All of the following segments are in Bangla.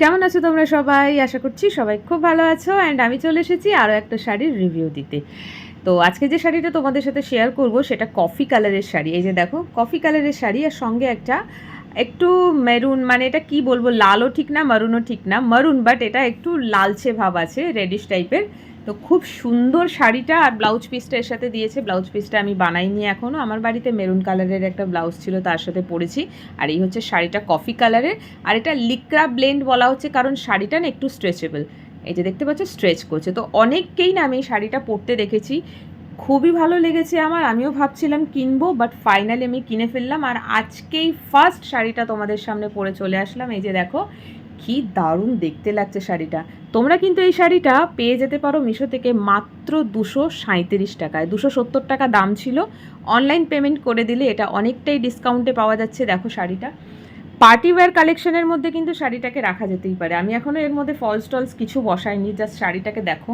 কেমন আছো তোমরা সবাই? আশা করছি সবাই খুব ভালো আছো। অ্যান্ড আমি চলে এসেছি আরও একটা শাড়ির রিভিউ দিতে। তো আজকে যে শাড়িটা তোমাদের সাথে শেয়ার করব, সেটা কফি কালারের শাড়ি। এই যে দেখো কফি কালারের শাড়ি আর সঙ্গে একটা একটু মেরুন মানে এটা কি বলব, লালও ঠিক না মারুনও ঠিক না। মারুন বাট এটা একটু লালচে ভাব আছে রেডিশ টাইপের তো খুব সুন্দর শাড়িটা আর ব্লাউজ পিসটা এর সাথে দিয়েছে। ব্লাউজ পিসটা আমি বানাইনি এখনও আমার বাড়িতে মেরুন কালারের একটা ব্লাউজ ছিল, তার সাথে পরেছি। আর এই হচ্ছে শাড়িটা কফি কালারের আর এটা লিক্রা ব্লেন্ড বলা হচ্ছে, কারণ শাড়িটা না একটু স্ট্রেচেবল এই যে দেখতে পাচ্ছ স্ট্রেচ করছে। তো অনেককেই না আমি এই শাড়িটা পরতে দেখেছি। খুবই ভালো লেগেছে আমার, আমিও ভাবছিলাম কিনবো বাট ফাইনালি আমি কিনে ফেললাম। আর আজকেই ফার্স্ট শাড়িটা তোমাদের সামনে পরে চলে আসলাম। এই যে দেখো, কি দারুণ দেখতে লাগছে শাড়িটা। তোমরা কিন্তু এই শাড়িটা পেয়ে যেতে পারো মিশো থেকে মাত্র দুশো সাঁইত্রিশ টাকায়। দুশো সত্তর টাকা দাম ছিল। অনলাইন পেমেন্ট করে দিলে এটা অনেকটাই ডিসকাউন্টে পাওয়া যাচ্ছে, দেখো শাড়িটা। পার্টি ওয়্যার কালেকশনের মধ্যে কিন্তু শাড়িটাকে রাখা যেতেই পারে। আমি এখনও এর মধ্যে ফলস টলস কিছু বসাইনি জাস্ট শাড়িটাকে দেখো,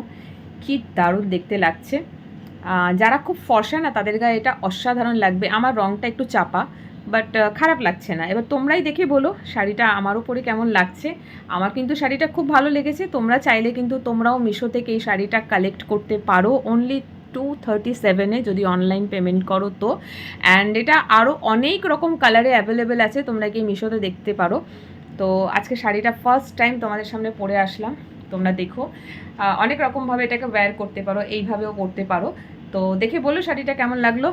কি দারুণ দেখতে লাগছে। যারা খুব ফর্সা না, তাদের গায়ে এটা অসাধারণ লাগবে। আমার রঙটা একটু চাপা বাট খারাপ লাগছে না। এবার তোমরাই দেখে বলো, শাড়িটা আমার উপরে কেমন লাগছে। আমার কিন্তু শাড়িটা খুব ভালো লেগেছে। তোমরা চাইলে কিন্তু তোমরাও মিশো থেকে এই শাড়িটা কালেক্ট করতে পারো। অনলি টু থার্টি সেভেনে যদি অনলাইন পেমেন্ট করো তো। অ্যান্ড এটা আরও অনেক রকম কালারে অ্যাভেলেবেল আছে। তোমরা গিয়ে মিশোতে দেখতে পারো। তো আজকে শাড়িটা ফার্স্ট টাইম তোমাদের সামনে পরে আসলাম। তোমরা দেখো। অনেক রকমভাবে এটাকে ওয়্যার করতে পারো, এইভাবেও করতে পারো। তো দেখে বলো শাড়িটা কেমন লাগল?